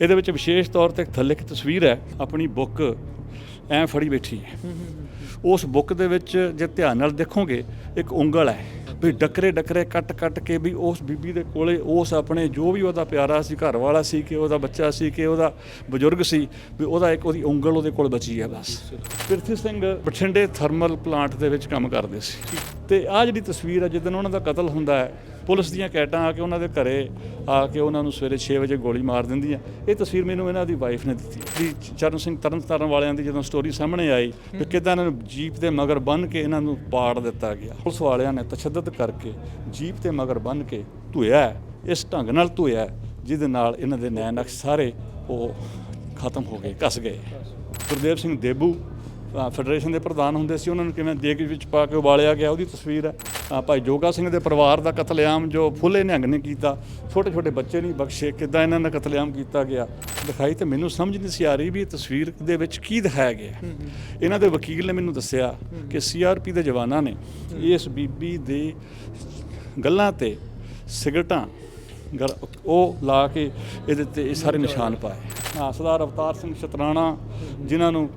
ਇਹਦੇ ਵਿੱਚ ਵਿਸ਼ੇਸ਼ ਤੌਰ ਤੇ ਥੱਲੇ ਇੱਕ ਤਸਵੀਰ ਹੈ, ਆਪਣੀ ਬੁੱਕ ਐ ਫੜੀ ਬੈਠੀ ਹੈ। ਉਸ ਬੁੱਕ ਦੇ ਵਿੱਚ ਜੇ ਧਿਆਨ ਨਾਲ ਦੇਖੋਗੇ, ਇੱਕ ਉਂਗਲ ਹੈ ਵੀ ਡੱਕਰੇ ਡੱਕਰੇ ਕੱਟ ਕੱਟ ਕੇ ਵੀ ਉਸ ਬੀਬੀ ਦੇ ਕੋਲੇ ਉਸ ਆਪਣੇ ਜੋ ਵੀ ਉਹਦਾ ਪਿਆਰਾ ਸੀ ਘਰ ਵਾਲਾ ਸੀ, ਕਿ ਉਹਦਾ ਬੱਚਾ ਸੀ, ਕਿ ਉਹਦਾ ਬਜ਼ੁਰਗ ਸੀ, ਵੀ ਉਹਦਾ ਇੱਕ ਉਹਦੀ ਉਂਗਲ ਉਹਦੇ ਕੋਲ ਬਚੀ ਹੈ ਬਸ। ਪ੍ਰਿਥੀ ਸਿੰਘ ਬਠਿੰਡੇ ਥਰਮਲ ਪਲਾਂਟ ਦੇ ਵਿੱਚ ਕੰਮ ਕਰਦੇ ਸੀ। ਤੇ ਆਹ ਜਿਹੜੀ ਤਸਵੀਰ ਹੈ ਜਿੱਦਨ ਉਹਨਾਂ ਦਾ ਕਤਲ ਹੁੰਦਾ ਹੈ ਪੁਲਿਸ ਦੀਆਂ ਕੈਟਾਂ ਆ ਕੇ ਉਹਨਾਂ ਦੇ ਘਰੇ ਆ ਕੇ ਉਹਨਾਂ ਨੂੰ ਸਵੇਰੇ 6 ਵਜੇ ਗੋਲੀ ਮਾਰ ਦਿੰਦੀਆਂ ਇਹ ਤਸਵੀਰ ਮੈਨੂੰ ਇਹਨਾਂ ਦੀ ਵਾਈਫ ਨੇ ਦਿੱਤੀ। ਵੀ ਚਰਨ ਸਿੰਘ ਤਰਨਤਾਰਨ ਵਾਲਿਆਂ ਦੀ ਜਦੋਂ ਸਟੋਰੀ ਸਾਹਮਣੇ ਆਈ ਵੀ ਕਿਦਾਂ ਇਹਨਾਂ ਨੂੰ ਜੀਪ ਦੇ ਮਗਰ ਬੰਨ ਕੇ ਇਹਨਾਂ ਨੂੰ ਪਾੜ ਦਿੱਤਾ ਗਿਆ। ਪੁਲਿਸ ਵਾਲਿਆਂ ਨੇ ਤਸ਼ੱਦਦ ਕਰਕੇ ਜੀਪ ਦੇ ਮਗਰ ਬੰਨ ਕੇ ਧੋਇਆ ਇਸ ਢੰਗ ਨਾਲ ਧੋਇਆ ਜਿਹਦੇ ਨਾਲ ਇਹਨਾਂ ਦੇ ਨੈਣ ਨਕਸ਼ ਸਾਰੇ ਉਹ ਖਤਮ ਹੋ ਗਏ ਕੱਸ ਗਏ। ਗੁਰਦੇਵ ਸਿੰਘ ਦੇਬੂ ਫੈਡਰੇਸ਼ਨ ਦੇ ਪ੍ਰਧਾਨ ਹੁੰਦੇ ਸੀ ਉਹਨਾਂ ਨੂੰ ਕਿਵੇਂ ਦੇਗ ਵਿੱਚ ਪਾ ਕੇ ਉਬਾਲਿਆ ਗਿਆ ਉਹਦੀ ਤਸਵੀਰ ਹੈ। ਭਾਈ ਜੋਗਾ ਸਿੰਘ ਦੇ ਪਰਿਵਾਰ ਦਾ ਕਤਲੇਆਮ ਜੋ ਫੁੱਲੇ ਨਿਹੰਗ ਨੇ ਕੀਤਾ ਛੋਟੇ ਛੋਟੇ ਬੱਚੇ ਨਹੀਂ ਬਖਸ਼ੇ ਕਿੱਦਾਂ ਇਹਨਾਂ ਦਾ ਕਤਲੇਆਮ ਕੀਤਾ ਗਿਆ। ਦਿਖਾਈ ਤੇ ਮੈਨੂੰ ਸਮਝ ਨਹੀਂ ਸੀ ਆ ਰਹੀ ਵੀ ਇਹ ਤਸਵੀਰ ਦੇ ਵਿੱਚ ਕੀ ਦਿਖਾਇਆ ਗਿਆ। ਇਹਨਾਂ ਦੇ ਵਕੀਲ ਨੇ ਮੈਨੂੰ ਦੱਸਿਆ ਕਿ ਸੀਆਰਪੀ ਦੇ ਜਵਾਨਾਂ ਨੇ ਇਸ ਬੀਬੀ ਦੇ ਗੱਲਾਂ ਤੇ ਸਿਗਰਟਾਂ ਉਹ ਲਾ ਕੇ ਇਹਦੇ ਤੇ ਇਹ ਸਾਰੇ ਨਿਸ਼ਾਨ ਪਾਏ। ਸਰਦਾਰ ਅਵਤਾਰ ਸਿੰਘ ਸ਼ਤਰਾਣਾ ਜਿਨ੍ਹਾਂ ਨੂੰ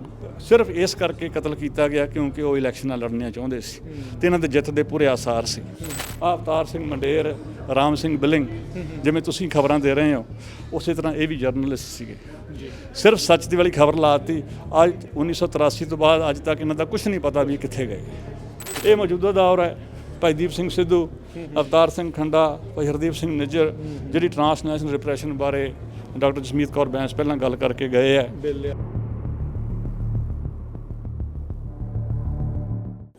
ਸਿਰਫ ਇਸ ਕਰਕੇ ਕਤਲ ਕੀਤਾ ਗਿਆ ਕਿਉਂਕਿ ਉਹ ਇਲੈਕਸ਼ਨਾਂ ਲੜਨੀਆਂ ਚਾਹੁੰਦੇ ਸੀ ਤੇ ਇਹਨਾਂ ਦੇ ਜਿੱਤ ਦੇ ਪੂਰੇ ਆਸਾਰ ਸੀ। ਆਹ ਅਵਤਾਰ ਸਿੰਘ ਮੰਡੇਰ, ਰਾਮ ਸਿੰਘ ਬਿਲਿੰਗ, ਜਿਵੇਂ ਤੁਸੀਂ ਖਬਰਾਂ ਦੇ ਰਹੇ ਹੋ, ਉਸੇ ਤਰ੍ਹਾਂ ਇਹ ਵੀ ਜਰਨਲਿਸਟ ਸੀਗੇ। ਸਿਰਫ ਸੱਚ ਦੀ ਵਾਲੀ ਖਬਰ ਲਾਤੀ, ਅੱਜ 1983 ਤੋਂ ਬਾਅਦ ਅੱਜ ਤੱਕ ਇਹਨਾਂ ਦਾ ਕੁਝ ਨਹੀਂ ਪਤਾ ਵੀ ਕਿੱਥੇ ਗਏ। ਇਹ ਮੌਜੂਦਾ ਦੌਰ ਹੈ, ਭਾਈ ਦੀਪ ਸਿੰਘ ਸਿੱਧੂ, ਅਵਤਾਰ ਸਿੰਘ ਖੰਡਾ, ਭਾਈ ਹਰਦੀਪ ਸਿੰਘ ਨਿੱਜਰ, ਜਿਹੜੀ ਟਰਾਂਸਨੈਸ਼ਨਲ ਰਿਪਰੈਸ਼ਨ ਬਾਰੇ ਡਾਕਟਰ ਜਸਮੀਤ ਕੌਰ ਬੈਂਸ ਪਹਿਲਾਂ ਗੱਲ ਕਰਕੇ ਗਏ ਹੈ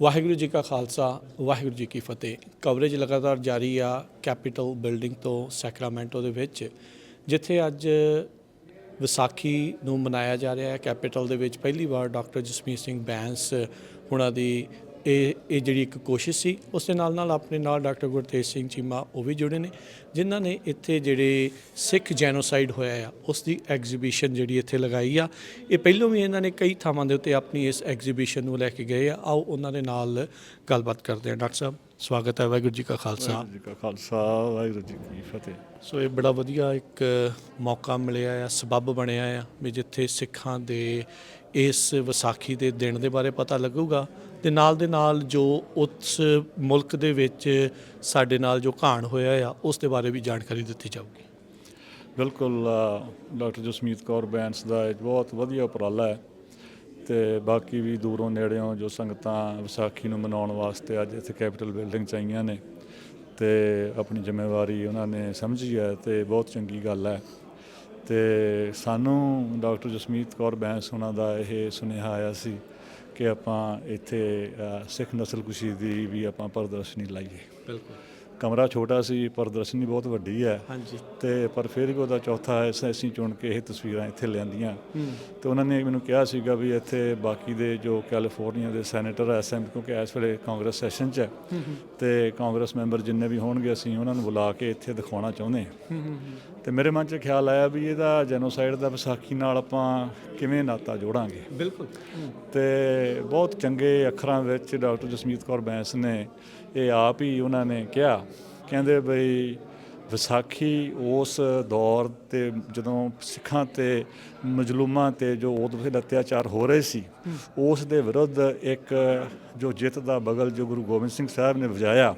ਵਾਹਿਗੁਰੂ ਜੀ ਕਾ ਖਾਲਸਾ, ਵਾਹਿਗੁਰੂ ਜੀ ਕੀ ਫਤਿਹ। ਕਵਰੇਜ ਲਗਾਤਾਰ ਜਾਰੀ ਆ ਕੈਪੀਟਲ ਬਿਲਡਿੰਗ ਤੋਂ ਸੈਕਰਾਮੈਂਟੋ ਦੇ ਵਿੱਚ, ਜਿੱਥੇ ਅੱਜ ਵਿਸਾਖੀ ਨੂੰ ਮਨਾਇਆ ਜਾ ਰਿਹਾ ਹੈ। ਕੈਪੀਟਲ ਦੇ ਵਿੱਚ ਪਹਿਲੀ ਵਾਰ ਡਾਕਟਰ ਜਸਮੀਤ ਸਿੰਘ ਬੈਂਸ ਉਹਨਾਂ ਦੀ ਇਹ ਇਹ ਜਿਹੜੀ ਇੱਕ ਕੋਸ਼ਿਸ਼ ਸੀ ਉਸ ਦੇ ਨਾਲ ਨਾਲ ਆਪਣੇ ਨਾਲ ਡਾਕਟਰ ਗੁਰਤੇਜ ਸਿੰਘ ਚੀਮਾ ਉਹ ਵੀ ਜੁੜੇ ਨੇ ਜਿਨ੍ਹਾਂ ਨੇ ਇੱਥੇ ਜਿਹੜੇ ਸਿੱਖ ਜੈਨੋਸਾਈਡ ਹੋਇਆ ਆ ਉਸ ਦੀ ਐਗਜ਼ੀਬਿਸ਼ਨ ਜਿਹੜੀ ਇੱਥੇ ਲਗਾਈ ਆ। ਇਹ ਪਹਿਲੋਂ ਵੀ ਇਹਨਾਂ ਨੇ ਕਈ ਥਾਵਾਂ ਦੇ ਉੱਤੇ ਆਪਣੀ ਇਸ ਐਗਜ਼ੀਬਿਸ਼ਨ ਨੂੰ ਲੈ ਕੇ ਗਏ ਆ। ਆਓ ਉਹਨਾਂ ਦੇ ਨਾਲ ਗੱਲਬਾਤ ਕਰਦੇ ਹਾਂ ਡਾਕਟਰ ਸਾਹਿਬ ਸਵਾਗਤ ਹੈ ਵਾਹਿਗੁਰੂ ਜੀ ਕਾ ਖਾਲਸਾ। ਵਾਹਿਗੁਰੂ ਜੀ ਕਾ ਖਾਲਸਾ ਵਾਹਿਗੁਰੂ ਜੀ ਕੀ ਫਤਿਹ। ਸੋ ਇਹ ਬੜਾ ਵਧੀਆ ਇੱਕ ਮੌਕਾ ਮਿਲਿਆ ਆ ਸਬੱਬ ਬਣਿਆ ਆ ਵੀ ਜਿੱਥੇ ਸਿੱਖਾਂ ਦੇ ਇਸ ਵਿਸਾਖੀ ਦੇ ਦਿਨ ਦੇ ਬਾਰੇ ਪਤਾ ਲੱਗੂਗਾ। ਤੇ ਨਾਲ ਦੇ ਨਾਲ ਜੋ ਉਸ ਮੁਲਕ ਦੇ ਵਿੱਚ ਸਾਡੇ ਨਾਲ ਜੋ ਘਾਣ ਹੋਇਆ ਆ, ਉਸ ਦੇ ਬਾਰੇ ਵੀ ਜਾਣਕਾਰੀ ਦਿੱਤੀ ਜਾਊਗੀ। ਬਿਲਕੁਲ ਡਾਕਟਰ ਜਸਮੀਤ ਕੌਰ ਬੈਂਸ ਦਾ ਇਹ ਬਹੁਤ ਵਧੀਆ ਉਪਰਾਲਾ ਹੈ ਤੇ ਬਾਕੀ ਵੀ ਦੂਰੋਂ ਨੇੜਿਓਂ ਜੋ ਸੰਗਤਾਂ ਵਿਸਾਖੀ ਨੂੰ ਮਨਾਉਣ ਵਾਸਤੇ ਅੱਜ ਇੱਥੇ ਕੈਪੀਟਲ ਬਿਲਡਿੰਗ ਚ ਆਈਆਂ ਨੇ ਤੇ ਆਪਣੀ ਜ਼ਿੰਮੇਵਾਰੀ ਉਹਨਾਂ ਨੇ ਸਮਝੀ ਹੈ ਤੇ ਬਹੁਤ ਚੰਗੀ ਗੱਲ ਹੈ। ਤੇ ਸਾਨੂੰ ਡਾਕਟਰ ਜਸਮੀਤ ਕੌਰ ਬੈਂਸ ਉਹਨਾਂ ਦਾ ਇਹ ਸੁਨੇਹਾ ਆਇਆ ਸੀ ਕਿ ਆਪਾਂ ਇੱਥੇ ਸਿੱਖ ਨਸਲਕੁਸ਼ੀ ਦੀ ਵੀ ਆਪਾਂ ਪ੍ਰਦਰਸ਼ਨੀ ਲਾਈਏ। ਬਿਲਕੁਲ। ਕਮਰਾ ਛੋਟਾ ਸੀ ਪ੍ਰਦਰਸ਼ਨੀ ਬਹੁਤ ਵੱਡੀ ਹੈ। ਹਾਂਜੀ। ਤੇ ਪਰ ਫਿਰ ਵੀ ਉਹਦਾ ਚੌਥਾ ਐਸਾ ਅਸੀਂ ਚੁਣ ਕੇ ਇਹ ਤਸਵੀਰਾਂ ਇੱਥੇ ਲਿਆਂਦੀਆਂ। ਤੇ ਉਹਨਾਂ ਨੇ ਮੈਨੂੰ ਕਿਹਾ ਸੀਗਾ ਵੀ ਇੱਥੇ ਬਾਕੀ ਦੇ ਜੋ ਕੈਲੀਫੋਰਨੀਆ ਦੇ ਸੈਨੇਟਰ ਐਸਐਮ ਕਿਉਂਕਿ ਇਸ ਵੇਲੇ ਕਾਂਗਰਸ ਸੈਸ਼ਨ 'ਚ ਹੈ। ਤੇ ਕਾਂਗਰਸ ਮੈਂਬਰ ਜਿੰਨੇ ਵੀ ਹੋਣਗੇ ਅਸੀਂ ਉਹਨਾਂ ਨੂੰ ਬੁਲਾ ਕੇ ਇੱਥੇ ਦਿਖਾਉਣਾ ਚਾਹੁੰਦੇ ਹਾਂ। ਤੇ ਮੇਰੇ ਮਨ 'ਚ ਖਿਆਲ ਆਇਆ ਵੀ ਇਹਦਾ ਜੈਨੋਸਾਈਡ ਦਾ ਵਿਸਾਖੀ ਨਾਲ ਆਪਾਂ ਕਿਵੇਂ ਨਾਤਾ ਜੋੜਾਂਗੇ। ਬਿਲਕੁਲ। ਤੇ ਬਹੁਤ ਚੰਗੇ ਅੱਖਰਾਂ ਵਿੱਚ ਡਾਕਟਰ ਜਸਮੀਤ ਕੌਰ ਬੈਂਸ ਨੇ ਇਹ ਆਪ ਹੀ ਉਹਨਾਂ ਨੇ ਕਿਹਾ। ਕਹਿੰਦੇ ਬਈ ਵਿਸਾਖੀ ਉਸ ਦੌਰ ਤੇ ਜਦੋਂ ਸਿੱਖਾਂ ਤੇ ਮਜਲੂਮਾਂ ਤੇ ਜੋ ਉਦੋਂ ਅਤਿਆਚਾਰ ਹੋ ਰਹੇ ਸੀ ਉਸ ਦੇ ਵਿਰੁੱਧ ਇੱਕ ਜੋ ਜਿੱਤ ਦਾ ਬਗਲ ਜੋ ਗੁਰੂ ਗੋਬਿੰਦ ਸਿੰਘ ਸਾਹਿਬ ਨੇ ਵਜਾਇਆ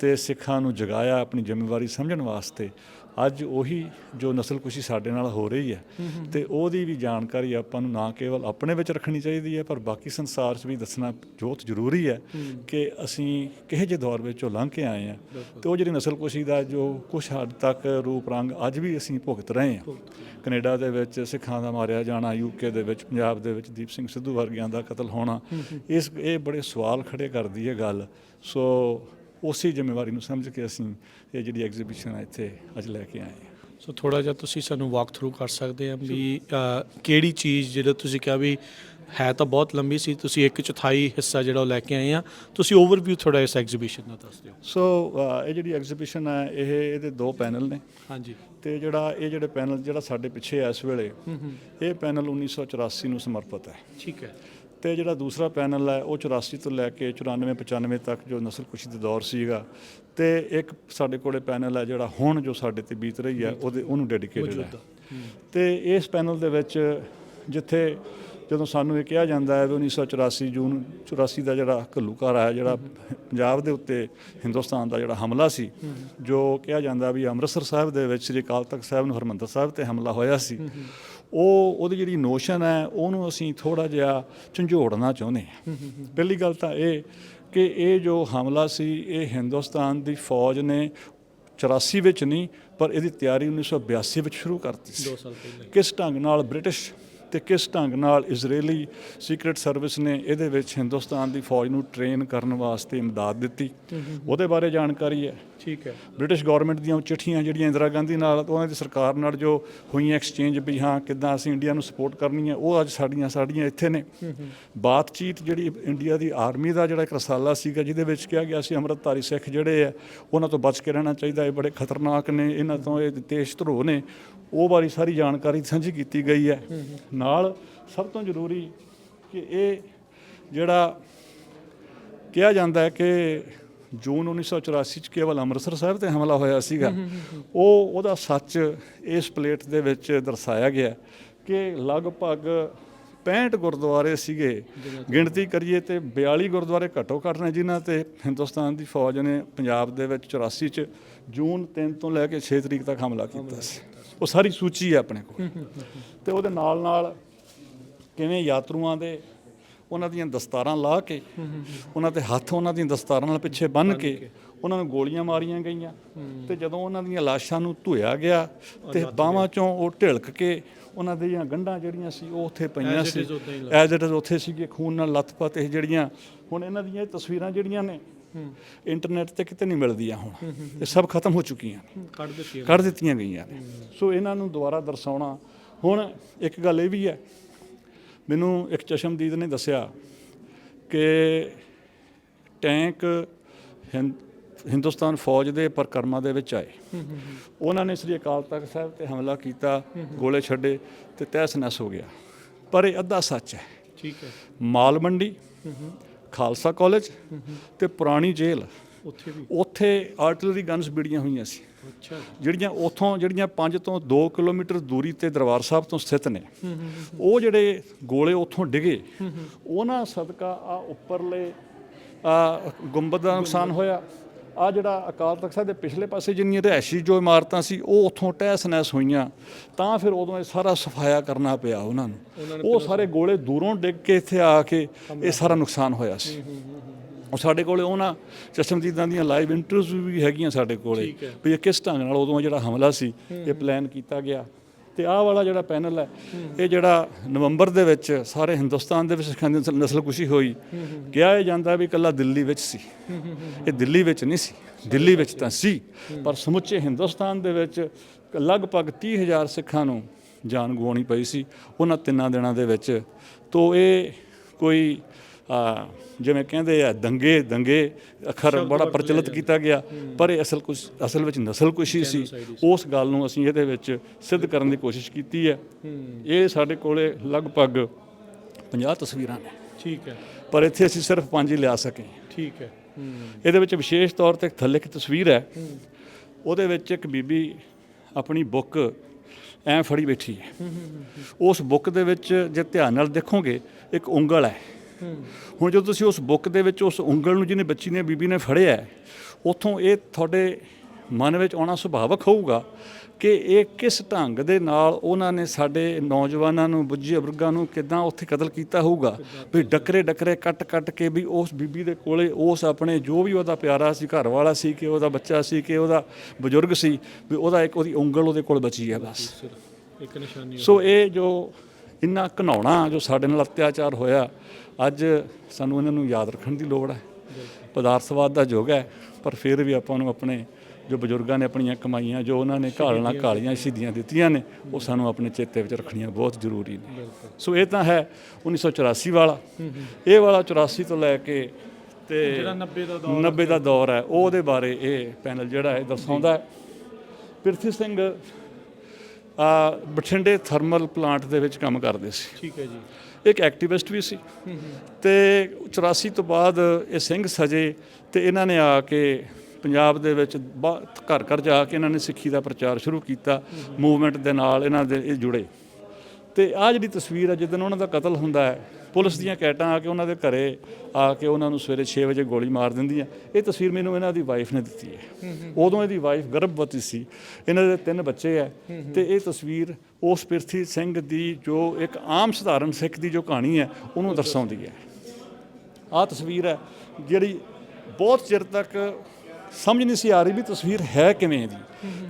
ਤੇ ਸਿੱਖਾਂ ਨੂੰ ਜਗਾਇਆ ਆਪਣੀ ਜ਼ਿੰਮੇਵਾਰੀ ਸਮਝਣ ਵਾਸਤੇ ਅੱਜ ਉਹੀ ਜੋ ਨਸਲਕੁਸ਼ੀ ਸਾਡੇ ਨਾਲ ਹੋ ਰਹੀ ਹੈ ਤੇ ਉਹਦੀ ਵੀ ਜਾਣਕਾਰੀ ਆਪਾਂ ਨੂੰ ਨਾ ਕੇਵਲ ਆਪਣੇ ਵਿੱਚ ਰੱਖਣੀ ਚਾਹੀਦੀ ਹੈ ਪਰ ਬਾਕੀ ਸੰਸਾਰ 'ਚ ਵੀ ਦੱਸਣਾ ਬਹੁਤ ਜ਼ਰੂਰੀ ਹੈ ਕਿ ਅਸੀਂ ਕਿਹੋ ਜਿਹੇ ਦੌਰ ਵਿੱਚੋਂ ਲੰਘ ਕੇ ਆਏ ਹਾਂ ਤੇ ਉਹ ਜਿਹੜੀ ਨਸਲਕੁਸ਼ੀ ਦਾ ਜੋ ਕੁਝ ਹੱਦ ਤੱਕ ਰੂਪ ਰੰਗ ਅੱਜ ਵੀ ਅਸੀਂ ਭੁਗਤ ਰਹੇ ਹਾਂ। ਕੈਨੇਡਾ ਦੇ ਵਿੱਚ ਸਿੱਖਾਂ ਦਾ ਮਾਰਿਆ ਜਾਣਾ ਯੂਕੇ ਦੇ ਵਿੱਚ ਪੰਜਾਬ ਦੇ ਵਿੱਚ ਦੀਪ ਸਿੰਘ ਸਿੱਧੂ ਵਰਗਿਆਂ ਦਾ ਕਤਲ ਹੋਣਾ ਇਸ ਇਹ ਬੜੇ ਸਵਾਲ ਖੜੇ ਕਰਦੀ ਹੈ ਗੱਲ। ਸੋ ਉਸੇ ਜ਼ਿੰਮੇਵਾਰੀ ਨੂੰ ਸਮਝ ਕੇ ਅਸੀਂ ਇਹ ਜਿਹੜੀ ਐਗਜ਼ੀਬਿਸ਼ਨ ਹੈ ਇੱਥੇ ਅੱਜ ਲੈ ਕੇ ਆਏ ਹਾਂ। ਸੋ ਥੋੜਾ ਜਿਹਾ ਤੁਸੀਂ ਸਾਨੂੰ ਵਾਕ ਥਰੂ ਕਰ ਸਕਦੇ ਆ ਵੀ ਅ, ਕਿਹੜੀ ਚੀਜ਼ ਜਿਹੜਾ ਤੁਸੀਂ ਕਿਹਾ ਵੀ ਹੈ ਤਾਂ ਬਹੁਤ ਲੰਬੀ ਸੀ ਤੁਸੀਂ ਇੱਕ ਚੌਥਾਈ ਹਿੱਸਾ ਜਿਹੜਾ ਉਹ ਲੈ ਕੇ ਆਏ ਆ ਤੁਸੀਂ ਓਵਰਵਿਊ ਥੋੜਾ ਇਸ ਐਗਜ਼ੀਬਿਸ਼ਨ ਦਾ ਦੱਸ ਦਿਓ। ਸੋ ਅ, ਇਹ ਜਿਹੜੀ ਐਗਜ਼ੀਬਿਸ਼ਨ ਹੈ ਇਹ ਇਹਦੇ ਦੋ ਪੈਨਲ ਨੇ। ਹਾਂਜੀ। ਤੇ ਜਿਹੜਾ ਇਹ ਜਿਹੜੇ ਪੈਨਲ ਜਿਹੜਾ ਸਾਡੇ ਪਿੱਛੇ ਹੈ ਇਸ ਵੇਲੇ ਇਹ ਪੈਨਲ 1984 ਨੂੰ ਸਮਰਪਿਤ ਹੈ। ਠੀਕ ਹੈ। ਤੇ ਜਿਹੜਾ ਦੂਸਰਾ ਪੈਨਲ ਹੈ ਉਹ 84 ਤੋਂ ਲੈ ਕੇ 94 95 ਤੱਕ ਜੋ ਨਸਲਕੁਸ਼ੀ ਦਾ ਦੌਰ ਸੀਗਾ ਤੇ ਇੱਕ ਸਾਡੇ ਕੋਲੇ ਪੈਨਲ ਹੈ ਜਿਹੜਾ ਹੁਣ ਜੋ ਸਾਡੇ ਤੇ ਬੀਤ ਰਹੀ ਹੈ ਉਹਦੇ ਉਹਨੂੰ ਡੈਡੀਕੇਟਡ ਹੈ। ਤੇ ਇਸ ਪੈਨਲ ਦੇ ਵਿੱਚ ਜਿੱਥੇ ਜਦੋਂ ਸਾਨੂੰ ਇਹ ਕਿਹਾ ਜਾਂਦਾ ਹੈ ਵੀ 1984 ਜੂਨ 84 ਦਾ ਜਿਹੜਾ ਘੱਲੂਘਾਰਾ ਹੈ ਜਿਹੜਾ ਪੰਜਾਬ ਦੇ ਉੱਤੇ ਹਿੰਦੁਸਤਾਨ ਦਾ ਜਿਹੜਾ ਹਮਲਾ ਸੀ ਜੋ ਕਿਹਾ ਜਾਂਦਾ ਵੀ ਅੰਮ੍ਰਿਤਸਰ ਸਾਹਿਬ ਦੇ ਵਿੱਚ ਸ੍ਰੀ ਅਕਾਲ ਤਖਤ ਸਾਹਿਬ ਨੂੰ ਹਰਮੰਦਰ ਸਾਹਿਬ ਤੇ ਹਮਲਾ ਹੋਇਆ ਸੀ। ਉਹ ਉਹਦੀ ਜਿਹੜੀ ਨੋਸ਼ਨ ਹੈ ਉਹਨੂੰ ਅਸੀਂ ਥੋੜਾ ਜਿਹਾ ਝੰਜੋੜਨਾ ਚਾਹੁੰਦੇ ਹਾਂ। ਪਹਿਲੀ ਗੱਲ ਤਾਂ ਇਹ ਕਿ ਇਹ ਜੋ ਹਮਲਾ ਸੀ ਇਹ ਹਿੰਦੁਸਤਾਨ ਦੀ ਫੌਜ ਨੇ 84 ਵਿੱਚ ਨਹੀਂ ਪਰ ਇਹਦੀ ਤਿਆਰੀ 1982 ਵਿੱਚ ਸ਼ੁਰੂ ਕਰਤੀ ਸੀ। 2 ਸਾਲ ਪਹਿਲਾਂ ਕਿਸ ਢੰਗ ਨਾਲ ਬ੍ਰਿਟਿਸ਼ ਤੇ ਕਿਸ ਢੰਗ ਨਾਲ ਇਜ਼ਰਾਈਲੀ ਸੀਕ੍ਰੀਟ ਸਰਵਿਸ ਨੇ ਇਹਦੇ ਵਿੱਚ ਹਿੰਦੁਸਤਾਨ ਦੀ ਫੌਜ ਨੂੰ ਟ੍ਰੇਨ ਕਰਨ ਵਾਸਤੇ ਇਮਦਾਦ ਦਿੱਤੀ। ਉਹਦੇ ਬਾਰੇ ਜਾਣਕਾਰੀ ਹੈ। ਠੀਕ ਹੈ। ਬ੍ਰਿਟਿਸ਼ ਗਵਰਨਮੈਂਟ ਦੀਆਂ ਉਹ ਚਿੱਠੀਆਂ ਜਿਹੜੀਆਂ ਇੰਦਰਾ ਗਾਂਧੀ ਨਾਲ ਉਹਨਾਂ ਦੀ ਸਰਕਾਰ ਨਾਲ ਜੋ ਹੋਈਆਂ ਐਕਸਚੇਂਜ ਵੀ ਹਾਂ ਕਿੱਦਾਂ ਅਸੀਂ ਇੰਡੀਆ ਨੂੰ ਸਪੋਰਟ ਕਰਨੀ ਹੈ ਉਹ ਅੱਜ ਸਾਡੀਆਂ ਸਾਡੀਆਂ ਇੱਥੇ ਨੇ। ਬਾਤਚੀਤ ਜਿਹੜੀ ਇੰਡੀਆ ਦੀ ਆਰਮੀ ਦਾ ਜਿਹੜਾ ਇੱਕ ਰਸਾਲਾ ਸੀਗਾ ਜਿਹਦੇ ਵਿੱਚ ਕਿਹਾ ਗਿਆ ਸੀ ਅੰਮ੍ਰਿਤਧਾਰੀ ਸਿੱਖ ਜਿਹੜੇ ਆ ਉਹਨਾਂ ਤੋਂ ਬਚ ਕੇ ਰਹਿਣਾ ਚਾਹੀਦਾ ਇਹ ਬੜੇ ਖਤਰਨਾਕ ਨੇ ਇਹਨਾਂ ਤੋਂ ਇਹ ਦੇਸ਼ ਧਰੋ ਨੇ। ਉਹ ਬਾਰੇ ਸਾਰੀ ਜਾਣਕਾਰੀ ਸਾਂਝੀ ਕੀਤੀ ਗਈ ਹੈ। ਨਾਲ ਸਭ ਤੋਂ ਜ਼ਰੂਰੀ ਕਿ ਇਹ ਜਿਹੜਾ ਕਿਹਾ ਜਾਂਦਾ ਹੈ ਕਿ ਜੂਨ 1984 ਚ ਕੇਵਲ ਅੰਮ੍ਰਿਤਸਰ ਸਾਹਿਬ ਤੇ ਹਮਲਾ ਹੋਇਆ ਸੀਗਾ। ਉਹ ਉਹਦਾ ਸੱਚ ਇਸ ਪਲੇਟ ਦੇ ਵਿੱਚ ਦਰਸਾਇਆ ਗਿਆ ਕਿ ਲਗਭਗ 65 ਗੁਰਦੁਆਰੇ ਸੀਗੇ। ਗਿਣਤੀ ਕਰੀਏ ਤੇ 42 ਗੁਰਦੁਆਰੇ ਘੱਟੋ ਘੱਟ ਨੇ ਜਿਨ੍ਹਾਂ ਤੇ ਹਿੰਦੁਸਤਾਨ ਦੀ ਫੌਜ ਨੇ ਪੰਜਾਬ ਦੇ ਵਿੱਚ 84 ਚ ਜੂਨ 3 ਤੋਂ ਲੈ ਕੇ 6 ਤਰੀਕ ਤੱਕ ਹਮਲਾ ਕੀਤਾ ਸੀ। ਉਹ ਸਾਰੀ ਸੂਚੀ ਹੈ ਆਪਣੇ ਕੋਲ। ਤੇ ਉਹਦੇ ਨਾਲ ਨਾਲ ਕਿਵੇਂ ਯਾਤਰੂਆਂ ਦੇ ਉਹਨਾਂ ਦੀਆਂ ਦਸਤਾਰਾਂ ਲਾ ਕੇ ਉਹਨਾਂ ਦੇ ਹੱਥ ਉਹਨਾਂ ਦੀਆਂ ਦਸਤਾਰਾਂ ਨਾਲ ਪਿੱਛੇ ਬੰਨ੍ਹ ਕੇ ਉਹਨਾਂ ਨੂੰ ਗੋਲੀਆਂ ਮਾਰੀਆਂ ਗਈਆਂ। ਤੇ ਜਦੋਂ ਉਹਨਾਂ ਦੀਆਂ ਲਾਸ਼ਾਂ ਨੂੰ ਧੋਇਆ ਗਿਆ ਤੇ ਬਾਹਾਂ ਚੋਂ ਉਹ ਢਿਲਕ ਕੇ ਉਹਨਾਂ ਦੀਆਂ ਗੰਢਾਂ ਜਿਹੜੀਆਂ ਸੀ ਉਹ ਉੱਥੇ ਪਈਆਂ ਸੀ। ਐਜ਼ ਇਟ ਇਜ਼ ਉੱਥੇ ਸੀਗੇ ਖੂਨ ਨਾਲ ਲੱਥਪੱਥ ਇਹ ਜਿਹੜੀਆਂ ਹੁਣ ਇਹਨਾਂ ਦੀਆਂ ਤਸਵੀਰਾਂ ਜਿਹੜੀਆਂ ਨੇ ਇੰਟਰਨੈਟ ਤੇ ਕਿਤੇ ਨਹੀਂ ਮਿਲਦੀਆਂ ਹੁਣ। ਇਹ ਸਭ ਖਤਮ ਹੋ ਚੁੱਕੀਆਂ। ਨੇ ਕੱਢ ਦਿੱਤੀਆਂ ਗਈਆਂ। ਨੇ। ਸੋ ਇਹਨਾਂ ਨੂੰ ਦੁਬਾਰਾ ਦਰਸਾਉਣਾ। ਹੁਣ ਇੱਕ ਗੱਲ ਇਹ ਵੀ ਹੈ। ਮੈਨੂੰ ਇੱਕ ਚਸ਼ਮਦੀਦ ਨੇ ਦੱਸਿਆ ਕਿ ਟੈਂਕ ਹਿੰਦ- ਹਿੰਦੁਸਤਾਨ ਫੌਜ ਦੇ ਪਰਕਰਮਾਂ ਦੇ ਵਿੱਚ ਆਏ। ਉਹਨਾਂ ਨੇ ਸ੍ਰੀ ਅਕਾਲ ਤਖਤ ਸਾਹਿਬ ਤੇ ਹਮਲਾ ਕੀਤਾ ਗੋਲੇ ਛੱਡੇ ਤੇ ਤਹਿਸ ਨਹਿਸ ਹੋ ਗਿਆ। ਪਰ ਇਹ ਅੱਧਾ ਸੱਚ ਹੈ। ਠੀਕ ਹੈ। ਮਾਲ ਮੰਡੀ ਖਾਲਸਾ ਕਾਲਜ ਤੇ ਪੁਰਾਣੀ ਜੇਲ੍ਹ। ਉੱਥੇ ਵੀ। ਉੱਥੇ ਆਰਟਿਲਰੀ ਗਨਸ ਬਿੜੀਆਂ ਹੋਈਆਂ ਸੀ। ਅੱਛਾ ਜਿਹੜੀਆਂ ਉਥੋਂ ਜਿਹੜੀਆਂ 5 ਤੋਂ 2 ਕਿਲੋਮੀਟਰ ਦੂਰੀ ਤੇ ਦਰਬਾਰ ਸਾਹਿਬ ਤੋਂ ਸਥਿਤ ਨੇ। ਉਹ ਜਿਹੜੇ ਗੋਲੇ ਉਥੋਂ ਡਿਗੇ ਉਹਨਾਂ ਸਦਕਾ ਆ ਉੱਪਰਲੇ ਆ ਗੁੰਬਦ ਦਾ ਨੁਕਸਾਨ ਹੋਇਆ। ਆ ਜਿਹੜਾ ਅਕਾਲ ਤਖਤ ਸਾਹਿਬ ਦੇ ਪਿਛਲੇ ਪਾਸੇ ਜਿੰਨੀਆਂ ਰਿਹਾਇਸ਼ੀ ਜੋ ਇਮਾਰਤਾਂ ਸੀ ਉਹ ਉਥੋਂ ਟਹਿਸ ਨਹਿਸ ਹੋਈਆਂ ਤਾਂ ਫਿਰ ਉਦੋਂ ਇਹ ਸਾਰਾ ਸਫਾਇਆ ਕਰਨਾ ਪਿਆ ਉਹਨਾਂ ਨੂੰ। ਉਹ ਸਾਰੇ ਗੋਲੇ ਦੂਰੋਂ ਡਿੱਗ ਕੇ ਇੱਥੇ ਆ ਕੇ ਇਹ ਸਾਰਾ ਨੁਕਸਾਨ ਹੋਇਆ ਸੀ। ਉਹ ਸਾਡੇ ਕੋਲੇ ਉਹਨਾਂ ਚਸ਼ਮਦੀਦਾਂ ਦੀਆਂ ਲਾਈਵ ਇੰਟਰਵਿਊ ਵੀ ਹੈਗੀਆਂ ਸਾਡੇ ਕੋਲੇ। ਵੀ ਇਹ ਕਿਸ ਢੰਗ ਨਾਲ ਉਦੋਂ ਜਿਹੜਾ ਹਮਲਾ ਸੀ ਇਹ ਪਲਾਨ ਕੀਤਾ ਗਿਆ। ਤੇ ਆਹ ਵਾਲਾ ਜਿਹੜਾ ਪੈਨਲ ਹੈ, ਇਹ ਜਿਹੜਾ ਨਵੰਬਰ ਦੇ ਵਿੱਚ ਸਾਰੇ ਹਿੰਦੁਸਤਾਨ ਦੇ ਵਿੱਚ ਸਿੱਖਾਂ ਦੀ ਨਸਲਕੁਸ਼ੀ ਹੋਈ, ਕਿਹਾ ਇਹ ਜਾਂਦਾ ਵੀ ਇਕੱਲਾ ਦਿੱਲੀ ਵਿੱਚ ਸੀ। ਇਹ ਦਿੱਲੀ ਵਿੱਚ ਨਹੀਂ ਸੀ, ਦਿੱਲੀ ਵਿੱਚ ਤਾਂ ਸੀ, ਪਰ ਸਮੁੱਚੇ ਹਿੰਦੁਸਤਾਨ ਦੇ ਵਿੱਚ ਲਗਭਗ 30000 ਸਿੱਖਾਂ ਨੂੰ ਜਾਨ ਗਵਾਉਣੀ ਪਈ ਸੀ। ਉਹਨਾਂ ਤਿੰਨਾਂ ਦਿਨਾਂ ਦੇ ਵਿੱਚ, ਤੋਂ ਇਹ ਕੋਈ ਜਿਵੇਂ ਕਹਿੰਦੇ ਆ ਦੰਗੇ ਦੰਗੇ ਅੱਖਰ ਬੜਾ ਪ੍ਰਚਲਿਤ ਕੀਤਾ ਗਿਆ ਪਰ ਇਹ ਅਸਲ ਕੁਛ ਅਸਲ ਵਿੱਚ ਨਸਲ ਕੁਸ਼ੀ ਸੀ। ਉਸ ਗੱਲ ਨੂੰ ਅਸੀਂ ਇਹਦੇ ਵਿੱਚ ਸਿੱਧ ਕਰਨ ਦੀ ਕੋਸ਼ਿਸ਼ ਕੀਤੀ ਹੈ। ਇਹ ਸਾਡੇ ਕੋਲੇ ਲਗਭਗ 50 ਤਸਵੀਰਾਂ ਨੇ। ਠੀਕ ਹੈ। ਪਰ ਇੱਥੇ ਅਸੀਂ ਸਿਰਫ ਪੰਜ ਹੀ ਲਿਆ ਸਕੇ ਠੀਕ ਹੈ। ਇਹਦੇ ਵਿੱਚ ਵਿਸ਼ੇਸ਼ ਤੌਰ ਤੇ ਥੱਲੇ ਇੱਕ ਤਸਵੀਰ ਹੈ। ਉਹਦੇ ਵਿੱਚ ਇੱਕ ਬੀਬੀ ਆਪਣੀ ਬੁੱਕ ਐ ਫੜੀ ਬੈਠੀ ਹੈ। ਉਸ ਬੁੱਕ ਦੇ ਵਿੱਚ ਜੇ ਧਿਆਨ ਨਾਲ ਦੇਖੋਗੇ ਇੱਕ ਉਂਗਲ ਹੈ। ਹੁਣ ਜਦੋਂ ਤੁਸੀਂ ਉਸ ਬੁੱਕ ਦੇ ਵਿੱਚ ਉਸ ਉਂਗਲ ਨੂੰ ਜਿਹਨੇ ਬੱਚੀ ਨੇ ਬੀਬੀ ਨੇ ਫੜਿਆ ਉੱਥੋਂ ਇਹ ਤੁਹਾਡੇ ਮਨ ਵਿੱਚ ਆਉਣਾ ਸੁਭਾਵਕ ਹੋਊਗਾ ਕਿ ਇਹ ਕਿਸ ਢੰਗ ਦੇ ਨਾਲ ਉਹਨਾਂ ਨੇ ਸਾਡੇ ਨੌਜਵਾਨਾਂ ਨੂੰ ਬੁੱਝੇ ਬਜ਼ੁਰਗਾਂ ਨੂੰ ਕਿਦਾਂ ਉੱਥੇ ਕਤਲ ਕੀਤਾ ਹੋਊਗਾ? ਵੀ ਡੱਕਰੇ ਡੱਕਰੇ ਕੱਟ ਕੱਟ ਕੇ ਵੀ ਉਸ ਬੀਬੀ ਦੇ ਕੋਲੇ ਉਸ ਆਪਣੇ ਜੋ ਵੀ ਉਹਦਾ ਪਿਆਰਾ ਸੀ ਘਰ ਵਾਲਾ ਸੀ ਕਿ ਉਹਦਾ ਬੱਚਾ ਸੀ ਕਿ ਉਹਦਾ ਬਜ਼ੁਰਗ ਸੀ ਵੀ ਉਹਦਾ ਇੱਕ ਉਹਦੀ ਉਂਗਲ ਉਹਦੇ ਕੋਲ ਬਚੀ ਹੈ ਬਸ। ਸਿਰਫ ਇੱਕ ਨਿਸ਼ਾਨੀ ਸੋ ਇਹ ਜੋ ਇੰਨਾ ਘਨਾਉਣਾ ਜੋ ਸਾਡੇ ਨਾਲ ਅਤਿਆਚਾਰ ਹੋਇਆ ਅੱਜ ਸਾਨੂੰ ਇਹਨਾਂ ਨੂੰ ਯਾਦ ਰੱਖਣ ਦੀ ਲੋੜ ਹੈ। ਪਦਾਰਥਵਾਦ ਦਾ ਯੁੱਗ ਹੈ ਪਰ ਫਿਰ ਵੀ ਆਪਾਂ ਨੂੰ ਆਪਣੇ ਜੋ ਬਜ਼ੁਰਗਾਂ ਨੇ ਆਪਣੀਆਂ ਕਮਾਈਆਂ ਜੋ ਉਹਨਾਂ ਨੇ ਘਾਲਣਾ ਘਾਲੀਆਂ ਸ਼ਹੀਦੀਆਂ ਦਿੱਤੀਆਂ ਨੇ ਉਹ ਸਾਨੂੰ ਆਪਣੇ ਚੇਤੇ ਵਿੱਚ ਰੱਖਣੀਆਂ ਬਹੁਤ ਜ਼ਰੂਰੀ ਨੇ। ਸੋ ਇਹ ਤਾਂ ਹੈ 1984 ਵਾਲਾ। ਇਹ ਵਾਲਾ 84 ਤੋਂ ਲੈ ਕੇ ਤੇ ਜਿਹੜਾ 90 ਦਾ ਦੌਰ 90 ਦਾ ਦੌਰ ਹੈ ਉਹਦੇ ਬਾਰੇ ਇਹ ਪੈਨਲ ਜਿਹੜਾ ਹੈ ਦਰਸਾਉਂਦਾ ਹੈ। ਪ੍ਰਿਥੀ ਸਿੰਘ ਬਠਿੰਡੇ ਥਰਮਲ ਪਲਾਂਟ ਦੇ ਵਿੱਚ ਕੰਮ ਕਰਦੇ ਸੀ। ਠੀਕ ਹੈ ਜੀ। ਇੱਕ ਐਕਟਿਵਿਸਟ ਵੀ ਸੀ। ਤੇ 84 ਤੋਂ ਬਾਅਦ ਇਹ ਸਿੰਘ ਸਜੇ ਤੇ ਇਹਨਾਂ ਨੇ ਆ ਕੇ ਪੰਜਾਬ ਦੇ ਵਿੱਚ ਘਰ ਘਰ ਜਾ ਕੇ ਇਹਨਾਂ ਨੇ ਸਿੱਖੀ ਦਾ ਪ੍ਰਚਾਰ ਸ਼ੁਰੂ ਕੀਤਾ। ਮੂਵਮੈਂਟ ਦੇ ਨਾਲ ਇਹਨਾਂ ਦੇ ਜੁੜੇ। ਤੇ ਆ ਜਿਹੜੀ ਤਸਵੀਰ ਹੈ ਜਿੱਦਨ ਉਹਨਾਂ ਦਾ ਕਤਲ ਹੁੰਦਾ ਹੈ ਪੁਲਿਸ ਦੀਆਂ ਕੈਟਾਂ ਆ ਕੇ ਉਹਨਾਂ ਦੇ ਘਰੇ ਆ ਕੇ ਉਹਨਾਂ ਨੂੰ ਸਵੇਰੇ 6 ਵਜੇ ਗੋਲੀ ਮਾਰ ਦਿੰਦੀਆਂ ਇਹ ਤਸਵੀਰ ਮੈਨੂੰ ਇਹਨਾਂ ਦੀ ਵਾਈਫ ਨੇ ਦਿੱਤੀ ਹੈ। ਉਦੋਂ ਇਹਦੀ ਵਾਈਫ ਗਰਭਵਤੀ ਸੀ। ਇਹਨਾਂ ਦੇ ਤਿੰਨ ਬੱਚੇ ਹੈ ਤੇ ਇਹ ਤਸਵੀਰ ਉਸ ਪਿਰਥੀ ਸਿੰਘ ਦੀ ਜੋ ਇੱਕ ਆਮ ਸਧਾਰਨ ਸਿੱਖ ਦੀ ਜੋ ਕਹਾਣੀ ਹੈ, ਉਹਨੂੰ ਦਰਸਾਉਂਦੀ ਹੈ। ਆਹ ਤਸਵੀਰ ਹੈ ਜਿਹੜੀ ਬਹੁਤ ਚਿਰ ਤੱਕ ਸਮਝ ਨਹੀਂ ਸੀ ਆ ਰਹੀ ਵੀ ਤਸਵੀਰ ਹੈ ਕਿਵੇਂ ਦੀ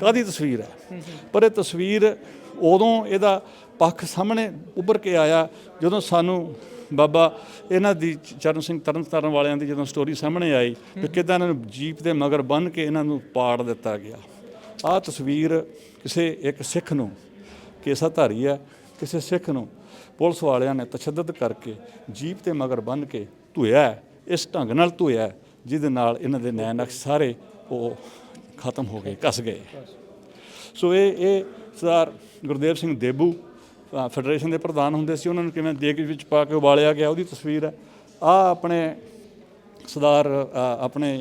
ਕਾਦੀ ਤਸਵੀਰ ਹੈ? ਪਰ ਇਹ ਤਸਵੀਰ ਉਦੋਂ ਇਹਦਾ ਪੱਖ ਸਾਹਮਣੇ ਉੱਭਰ ਕੇ ਆਇਆ ਜਦੋਂ ਸਾਨੂੰ ਬਾਬਾ ਇਹਨਾਂ ਦੀ ਚਰਨ ਸਿੰਘ ਤਰਨਤਾਰਨ ਵਾਲਿਆਂ ਦੀ ਜਦੋਂ ਸਟੋਰੀ ਸਾਹਮਣੇ ਆਈ ਕਿ ਕਿਦਾਂ ਇਹਨਾਂ ਨੂੰ ਜੀਪ ਦੇ ਮਗਰ ਬੰਨ ਕੇ ਇਹਨਾਂ ਨੂੰ ਪਾੜ ਦਿੱਤਾ ਗਿਆ ਆਹ ਤਸਵੀਰ ਕਿਸੇ ਇੱਕ ਸਿੱਖ ਨੂੰ ਕੇਸਾ ਧਾਰੀ ਹੈ ਕਿਸੇ ਸਿੱਖ ਨੂੰ ਪੁਲਿਸ ਵਾਲਿਆਂ ਨੇ ਤਸ਼ੱਦਦ ਕਰਕੇ ਜੀਪ ਤੇ ਮਗਰ ਬੰਨ ਕੇ ਧੋਇਆ। ਇਸ ਢੰਗ ਨਾਲ ਧੋਇਆ ਜਿਹਦੇ ਨਾਲ ਇਹਨਾਂ ਦੇ ਨੈਣ ਨਕਸ਼ ਸਾਰੇ ਉਹ ਖਤਮ ਹੋ ਗਏ ਕੱਸ ਗਏ ਸੋ ਇਹ ਇਹ ਸਰਦਾਰ ਗੁਰਦੇਵ ਸਿੰਘ ਦੇਬੂ ਫੈਡਰੇਸ਼ਨ ਦੇ ਪ੍ਰਧਾਨ ਹੁੰਦੇ ਸੀ ਉਹਨਾਂ ਨੂੰ ਕਿਵੇਂ ਦੇਗ ਵਿੱਚ ਪਾ ਕੇ ਉਬਾਲਿਆ ਗਿਆ ਉਹਦੀ ਤਸਵੀਰ ਹੈ। ਆ ਆਪਣੇ ਸਰਦਾਰ ਆਪਣੇ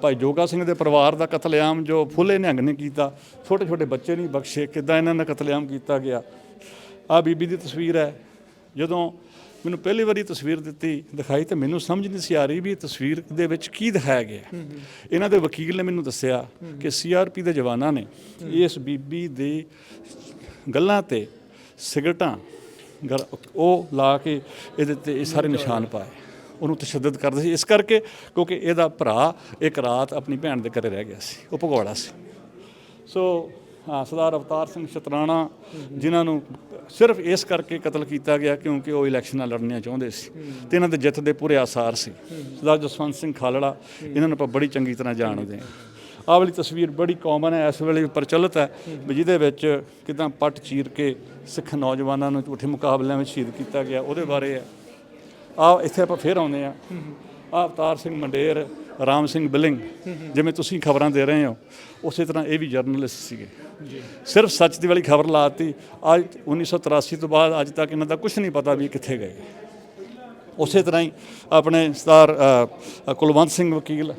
ਭਾਈ ਜੋਗਾ ਸਿੰਘ ਦੇ ਪਰਿਵਾਰ ਦਾ ਕਤਲੇਆਮ ਜੋ ਫੁੱਲੇ ਨਿਹੰਗ ਨੇ ਕੀਤਾ ਛੋਟੇ ਛੋਟੇ ਬੱਚੇ ਨਹੀਂ ਬਖਸ਼ੇ ਕਿੱਦਾਂ ਇਹਨਾਂ ਦਾ ਕਤਲੇਆਮ ਕੀਤਾ ਗਿਆ। ਆ ਬੀਬੀ ਦੀ ਤਸਵੀਰ ਹੈ। ਜਦੋਂ ਮੈਨੂੰ ਪਹਿਲੀ ਵਾਰੀ ਤਸਵੀਰ ਦਿੱਤੀ ਦਿਖਾਈ ਤੇ ਮੈਨੂੰ ਸਮਝ ਨਹੀਂ ਸੀ ਆ ਰਹੀ ਵੀ ਇਹ ਤਸਵੀਰ ਦੇ ਵਿੱਚ ਕੀ ਦਿਖਾਇਆ ਗਿਆ। ਇਹਨਾਂ ਦੇ ਵਕੀਲ ਨੇ ਮੈਨੂੰ ਦੱਸਿਆ ਕਿ ਸੀਆਰਪੀ ਦੇ ਜਵਾਨਾਂ ਨੇ ਇਸ ਬੀਬੀ ਦੇ ਗੱਲਾਂ ਤੇ ਸਿਗਰਟਾਂ, ਗਲ- ਉਹ ਲਾ ਕੇ ਇਹਦੇ ਤੇ ਇਹ ਸਾਰੇ ਨਿਸ਼ਾਨ ਪਾਏ। ਉਹਨੂੰ ਤਸ਼ੱਦਦ ਕਰਦੇ ਸੀ। ਇਸ ਕਰਕੇ ਕਿਉਂਕਿ ਇਹਦਾ ਭਰਾ ਇੱਕ ਰਾਤ ਆਪਣੀ ਭੈਣ ਦੇ ਘਰੇ ਰਹਿ ਗਿਆ ਸੀ। ਉਹ ਭਗੌੜਾ ਸੀ। ਸੋ ਹਾਂ, ਸਰਦਾਰ ਅਵਤਾਰ ਸਿੰਘ ਸ਼ਤਰਾਣਾ ਜਿਨ੍ਹਾਂ ਨੂੰ ਸਿਰਫ ਇਸ ਕਰਕੇ ਕਤਲ ਕੀਤਾ ਗਿਆ ਕਿਉਂਕਿ ਉਹ ਇਲੈਕਸ਼ਨਾਂ ਲੜਨੀਆਂ ਚਾਹੁੰਦੇ ਸੀ ਤੇ ਇਹਨਾਂ ਦੇ ਜਿੱਤ ਦੇ ਪੂਰੇ ਆਸਾਰ ਸੀ। ਸਰਦਾਰ ਜਸਵੰਤ ਸਿੰਘ ਖਾਲੜਾ, ਇਹਨਾਂ ਨੂੰ ਆਪਾਂ ਬੜੀ ਚੰਗੀ ਤਰ੍ਹਾਂ ਜਾਣਦੇ ਹਾਂ। ਆਹ ਵਾਲੀ ਤਸਵੀਰ ਬੜੀ ਕਾਮਨ ਹੈ ਇਸ ਵੇਲੇ ਪ੍ਰਚਲਿਤ ਹੈ ਵੀ ਜਿਹਦੇ ਵਿੱਚ ਕਿਦਾਂ ਪੱਟ ਚੀਰ ਕੇ ਸਿੱਖ ਨੌਜਵਾਨਾਂ ਨੂੰ ਝੂਠੇ ਮੁਕਾਬਲਿਆਂ ਵਿੱਚ ਸ਼ਹੀਦ ਕੀਤਾ ਗਿਆ ਉਹਦੇ ਬਾਰੇ ਹੈ। ਆ ਇੱਥੇ ਆਪਾਂ ਫੇਰ ਆਉਂਦੇ ਆ ਆ ਅਵਤਾਰ ਸਿੰਘ ਮੰਡੇਰ ਰਾਮ ਸਿੰਘ ਬਿਲਿੰਗ ਜਿਵੇਂ ਤੁਸੀਂ ਖਬਰਾਂ ਦੇ ਰਹੇ ਹੋ ਉਸੇ ਤਰ੍ਹਾਂ ਇਹ ਵੀ ਜਰਨਲਿਸਟ ਸੀਗੇ। ਸਿਰਫ ਸੱਚ ਦੀ ਵਾਲੀ ਖਬਰ ਲਾਤੀ ਅੱਜ 1983 ਤੋਂ ਬਾਅਦ ਅੱਜ ਤੱਕ ਇਹਨਾਂ ਦਾ ਕੁਝ ਨਹੀਂ ਪਤਾ ਵੀ ਕਿੱਥੇ ਗਏ। ਉਸੇ ਤਰ੍ਹਾਂ ਹੀ ਆਪਣੇ ਸਰਦਾਰ ਅ, ਕੁਲਵੰਤ ਸਿੰਘ ਵਕੀਲ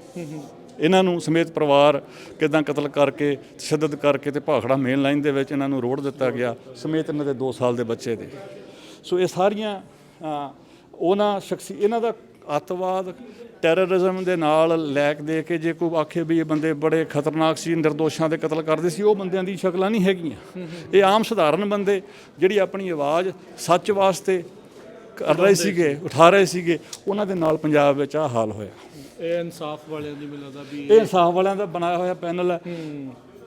ਇਹਨਾਂ ਨੂੰ ਸਮੇਤ ਪਰਿਵਾਰ ਕਿਦਾਂ ਕਤਲ ਕਰਕੇ, ਤਸ਼ੱਦਦ ਕਰਕੇ ਤੇ ਭਾਖੜਾ ਮੇਨ ਲਾਈਨ ਦੇ ਵਿੱਚ ਇਹਨਾਂ ਨੂੰ ਰੋੜ ਦਿੱਤਾ ਗਿਆ, ਸਮੇਤ ਇਹਨਾਂ ਦੇ 2 ਸਾਲ ਦੇ ਬੱਚੇ ਦੇ। ਸੋ ਇਹ ਸਾਰੀਆਂ ਉਹਨਾਂ ਸ਼ਖਸੀ, ਇਹਨਾਂ ਦਾ ਅੱਤਵਾਦ ਟੈਰਰਿਜ਼ਮ ਦੇ ਨਾਲ ਲੈਕ ਦੇ ਕੇ ਜੇ ਕੋਈ ਆਖੇ ਵੀ ਇਹ ਬੰਦੇ ਬੜੇ ਖਤਰਨਾਕ ਸੀ, ਨਿਰਦੋਸ਼ਾਂ ਦੇ ਕਤਲ ਕਰਦੇ ਸੀ, ਉਹ ਬੰਦਿਆਂ ਦੀ ਸ਼ਕਲਾਂ ਨਹੀਂ ਹੈਗੀਆਂ। ਇਹ ਆਮ ਸਧਾਰਨ ਬੰਦੇ ਜਿਹੜੀ ਆਪਣੀ ਆਵਾਜ਼ ਸੱਚ ਵਾਸਤੇ ਕਰ ਰਹੇ ਸੀਗੇ, ਉਠਾ ਰਹੇ ਸੀਗੇ, ਉਹਨਾਂ ਦੇ ਨਾਲ ਪੰਜਾਬ ਵਿੱਚ ਆ ਹਾਲ ਹੋਇਆ। ਇਹ ਇਨਸਾਫ ਵਾਲਿਆਂ ਦੀ ਵੀ ਇਹ ਇਨਸਾਫ ਵਾਲਿਆਂ ਦਾ ਬਣਾਇਆ ਹੋਇਆ ਪੈਨਲ ਹੈ।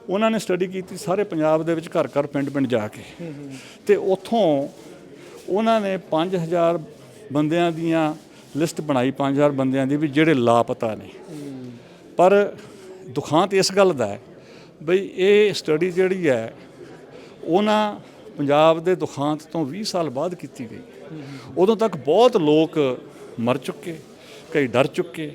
ਉਹਨਾਂ ਨੇ ਸਟੱਡੀ ਕੀਤੀ ਸਾਰੇ ਪੰਜਾਬ ਦੇ ਵਿੱਚ ਘਰ ਘਰ ਪਿੰਡ ਪਿੰਡ ਜਾ ਕੇ। ਤੇ ਉੱਥੋਂ ਉਹਨਾਂ ਨੇ 5000 ਬੰਦਿਆਂ ਦੀਆਂ ਲਿਸਟ ਬਣਾਈ 5000 ਬੰਦਿਆਂ ਦੀ ਵੀ ਜਿਹੜੇ ਲਾਪਤਾ ਨੇ। ਪਰ ਦੁਖਾਂਤ ਇਸ ਗੱਲ ਦਾ ਹੈ ਬਈ ਇਹ ਸਟੱਡੀ ਜਿਹੜੀ ਹੈ ਉਹਨਾਂ ਪੰਜਾਬ ਦੇ ਦੁਖਾਂਤ ਤੋਂ 20 ਸਾਲ ਬਾਅਦ ਕੀਤੀ ਗਈ। ਉਦੋਂ ਤੱਕ ਬਹੁਤ ਲੋਕ ਮਰ ਚੁੱਕੇ ਕਈ ਡਰ ਚੁੱਕੇ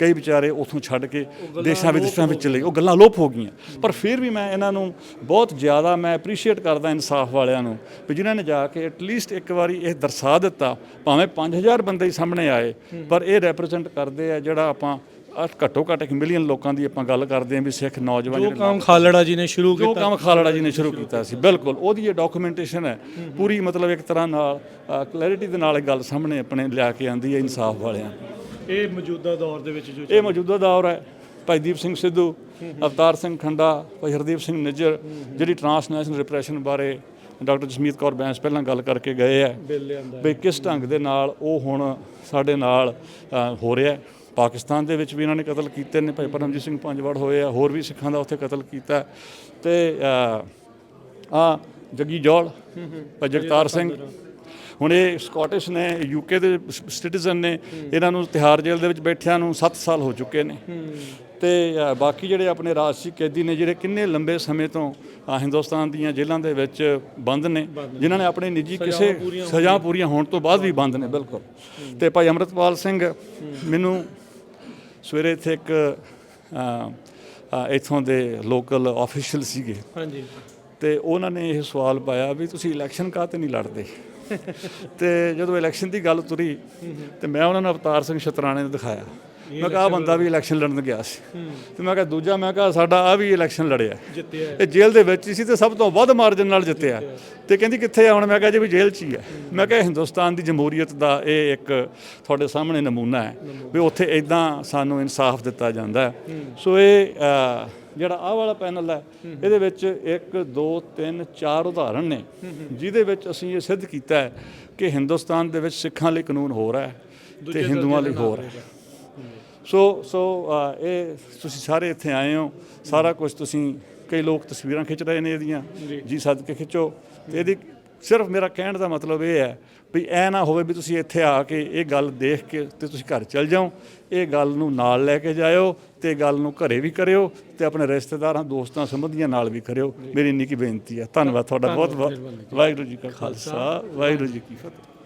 ਕਈ ਵਿਚਾਰੇ ਉਥੋਂ ਛੱਡ ਕੇ ਦੇਸ਼ਾਂ ਵਿਦੇਸ਼ਾਂ ਵਿੱਚ ਚਲੇ ਗਏ। ਉਹ ਗੱਲਾਂ ਲੋਪ ਹੋ ਗਈਆਂ। ਪਰ ਫਿਰ ਵੀ ਮੈਂ ਇਹਨਾਂ ਨੂੰ ਬਹੁਤ ਜ਼ਿਆਦਾ ਮੈਂ ਐਪਰੀਸ਼ੀਏਟ ਕਰਦਾ ਇਨਸਾਫ ਵਾਲਿਆਂ ਨੂੰ ਵੀ ਜਿਨ੍ਹਾਂ ਨੇ ਜਾ ਕੇ ਐਟਲੀਸਟ ਇੱਕ ਵਾਰੀ ਇਹ ਦਰਸਾ ਦਿੱਤਾ ਭਾਵੇਂ 5000 ਬੰਦੇ ਹੀ ਸਾਹਮਣੇ ਆਏ ਪਰ ਇਹ ਰੈਪਰੈਜ਼ੈਂਟ ਕਰਦੇ ਆ ਜਿਹੜਾ ਆਪਾਂ ਘੱਟੋ ਘੱਟ ਇੱਕ ਮਿਲੀਅਨ ਲੋਕਾਂ ਦੀ ਆਪਾਂ ਗੱਲ ਕਰਦੇ ਆਂ ਵੀ ਸਿੱਖ ਨੌਜਵਾਨ ਜੋ ਜਿਹੜੇ ਕੰਮ ਖਾਲੜਾ ਜੀ ਨੇ ਸ਼ੁਰੂ ਜੋ ਕੀਤਾ। ਕੰਮ ਖਾਲੜਾ ਜੀ ਨੇ ਸ਼ੁਰੂ ਕੀਤਾ ਸੀ ਬਿਲਕੁਲ। ਉਹਦੀ ਇਹ ਡਾਕੂਮੈਂਟੇਸ਼ਨ ਹੈ। ਪੂਰੀ ਮਤਲਬ ਇੱਕ ਤਰ੍ਹਾਂ ਨਾਲ ਕਲੈਰਿਟੀ ਦੇ ਨਾਲ ਇਹ ਗੱਲ ਸਾਹਮਣੇ ਆਪਣੇ ਲਿਆ ਕੇ ਆਂਦੀ ਹੈ ਇਨਸਾਫ ਵਾਲਿਆਂ ਇਹ ਮੌਜੂਦਾ ਦੌਰ ਦੇ ਵਿੱਚ ਜੋ ਇਹ ਮੌਜੂਦਾ ਦੌਰ ਹੈ। ਭਾਈ ਦੀਪ ਸਿੰਘ ਸਿੱਧੂ ਅਵਤਾਰ ਸਿੰਘ ਖੰਡਾ ਭਾਈ ਹਰਦੀਪ ਸਿੰਘ ਨਿੱਜਰ ਜਿਹੜੀ ਟਰਾਂਸਨੈਸ਼ਨਲ ਰਿਪਰੈਸ਼ਨ ਬਾਰੇ ਡਾਕਟਰ ਜਸਮੀਤ ਕੌਰ ਬੈਂਸ ਪਹਿਲਾਂ ਗੱਲ ਕਰਕੇ ਗਏ ਲਿਆਂਦਾ ਵੀ ਕਿਸ ਢੰਗ ਦੇ ਨਾਲ ਉਹ ਹੁਣ ਸਾਡੇ ਨਾਲ ਹੋ ਰਿਹਾ। ਪਾਕਿਸਤਾਨ ਦੇ ਵਿੱਚ ਵੀ ਇਹਨਾਂ ਨੇ ਕਤਲ ਕੀਤੇ ਨੇ। ਭਾਈ ਪਰਮਜੀਤ ਸਿੰਘ ਪੰਜਵੜ ਹੋਏ ਆ ਹੋਰ ਵੀ ਸਿੱਖਾਂ ਦਾ ਉੱਥੇ ਕਤਲ ਕੀਤਾ। ਤੇ ਆ ਜੱਗੀ ਜੌਲ ਭਾਈ ਜਗਤਾਰ ਸਿੰਘ ਹੁਣ ਇਹ ਸਕਾਟਿਸ਼ ਨੇ ਯੂਕੇ ਦੇ ਸਿਟੀਜ਼ਨ ਨੇ ਇਹਨਾਂ ਨੂੰ ਤਿਹਾਰ ਜੇਲ੍ਹ ਦੇ ਵਿੱਚ ਬੈਠਿਆਂ ਨੂੰ 7 ਸਾਲ ਹੋ ਚੁੱਕੇ ਨੇ। ਤੇ ਬਾਕੀ ਜਿਹੜੇ ਆਪਣੇ ਰਾਜਸੀ ਕੈਦੀ ਨੇ ਜਿਹੜੇ ਕਿੰਨੇ ਲੰਬੇ ਸਮੇਂ ਤੋਂ ਹਿੰਦੁਸਤਾਨ ਦੀਆਂ ਜੇਲ੍ਹਾਂ ਦੇ ਵਿੱਚ ਬੰਦ ਨੇ ਜਿਨ੍ਹਾਂ ਨੇ ਆਪਣੇ ਨਿੱਜੀ ਕਿਸੇ ਸਜ਼ਾ ਪੂਰੀਆਂ ਹੋਣ ਤੋਂ ਬਾਅਦ ਵੀ ਬੰਦ ਨੇ ਬਿਲਕੁਲ। ਤੇ ਭਾਈ ਅਮਰਤਪਾਲ ਸਿੰਘ ਮੈਨੂੰ ਸਵੇਰੇ ਇੱਥੇ ਇੱਕ ਇੱਥੋਂ ਦੇ ਲੋਕਲ ਆਫੀਸ਼ੀਅਲ ਸੀਗੇ। ਹਾਂਜੀ। ਤੇ ਉਹਨਾਂ ਨੇ ਇਹ ਸਵਾਲ ਪਾਇਆ ਵੀ ਤੁਸੀਂ ਇਲੈਕਸ਼ਨ ਕਾਹਤੇ ਨਹੀਂ ਲੜਦੇ? ਤੇ ਜਦੋਂ ਇਲੈਕਸ਼ਨ ਦੀ ਗੱਲ ਤੁਰੀ ਤੇ ਮੈਂ ਉਹਨਾਂ ਨੂੰ ਅਵਤਾਰ ਸਿੰਘ ਸ਼ਤਰਾਣੇ ਨੂੰ ਦਿਖਾਇਆ। ਮੈਂ ਕਿਹਾ ਆਹ ਬੰਦਾ ਵੀ ਇਲੈਕਸ਼ਨ ਲੜਨ ਗਿਆ ਸੀ। ਤੇ ਮੈਂ ਕਿਹਾ ਦੂਜਾ ਮੈਂ ਕਿਹਾ ਸਾਡਾ ਆ ਵੀ ਇਲੈਕਸ਼ਨ ਲੜਿਆ। ਜਿੱਤਿਆ ਇਹ ਜੇਲ੍ਹ ਦੇ ਵਿੱਚ ਹੀ ਸੀ ਤੇ ਸਭ ਤੋਂ ਵੱਧ ਮਾਰਜਨ ਨਾਲ ਜਿੱਤਿਆ। ਤੇ ਕਹਿੰਦੀ ਕਿੱਥੇ ਆ ਹੁਣ? ਮੈਂ ਕਿਹਾ ਜੀ ਵੀ ਜੇਲ੍ਹ 'ਚ ਹੀ ਹੈ। ਮੈਂ ਕਿਹਾ ਹਿੰਦੁਸਤਾਨ ਦੀ ਜਮਹੂਰੀਅਤ ਦਾ ਇਹ ਇੱਕ ਤੁਹਾਡੇ ਸਾਹਮਣੇ ਨਮੂਨਾ ਹੈ ਵੀ ਉੱਥੇ ਇਦਾਂ ਸਾਨੂੰ ਇਨਸਾਫ ਦਿੱਤਾ ਜਾਂਦਾ ਸੋ ਇਹ ਜਿਹੜਾ ਆਹ ਵਾਲਾ ਪੈਨਲ ਹੈ ਇਹਦੇ ਵਿੱਚ 1 2 3 4 ਉਦਾਹਰਣ ਨੇ ਜਿਹਦੇ ਵਿੱਚ ਅਸੀਂ ਇਹ ਸਿੱਧ ਕੀਤਾ ਹੈ ਕਿ ਹਿੰਦੁਸਤਾਨ ਦੇ ਵਿੱਚ ਸਿੱਖਾਂ ਲਈ ਕਾਨੂੰਨ ਹੋਰ ਹੈ ਤੇ ਹਿੰਦੂਆਂ ਲਈ ਹੋਰ ਹੈ ਸੋ ਸੋ ਇਹ ਤੁਸੀਂ ਸਾਰੇ ਇੱਥੇ ਆਏ ਹੋ ਸਾਰਾ ਕੁਝ ਤੁਸੀਂ ਕਈ ਲੋਕ ਤਸਵੀਰਾਂ ਖਿੱਚ ਰਹੇ ਨੇ ਇਹਦੀਆਂ ਜੀ। ਸੱਦ ਕੇ ਖਿੱਚੋ। ਤੇ ਇਹਦੀ ਸਿਰਫ ਮੇਰਾ ਕਹਿਣ ਦਾ ਮਤਲਬ ਇਹ ਹੈ ਵੀ ਐ ਨਾ ਹੋਵੇ ਵੀ ਤੁਸੀਂ ਇੱਥੇ ਆ ਕੇ ਇਹ ਗੱਲ ਦੇਖ ਕੇ ਤੇ ਤੁਸੀਂ ਘਰ ਚਲ ਜਾਓ ਇਹ ਗੱਲ ਨੂੰ ਨਾਲ ਲੈ ਕੇ ਜਾਇਓ ਤੇ ਗੱਲ ਨੂੰ ਘਰੇ ਵੀ ਕਰਿਓ ਤੇ ਆਪਣੇ ਰਿਸ਼ਤੇਦਾਰਾਂ ਦੋਸਤਾਂ ਸੰਬੰਧੀਆਂ ਨਾਲ ਵੀ ਕਰਿਓ। ਮੇਰੀ ਇੰਨੀ ਕੀ ਬੇਨਤੀ ਹੈ ਧੰਨਵਾਦ ਤੁਹਾਡਾ ਬਹੁਤ ਬਹੁਤ ਵਾਹਿਗੁਰੂ ਜੀ ਕਾ ਖਾਲਸਾ। ਵਾਹਿਗੁਰੂ ਜੀ ਕੀ ਫਤਿਹ।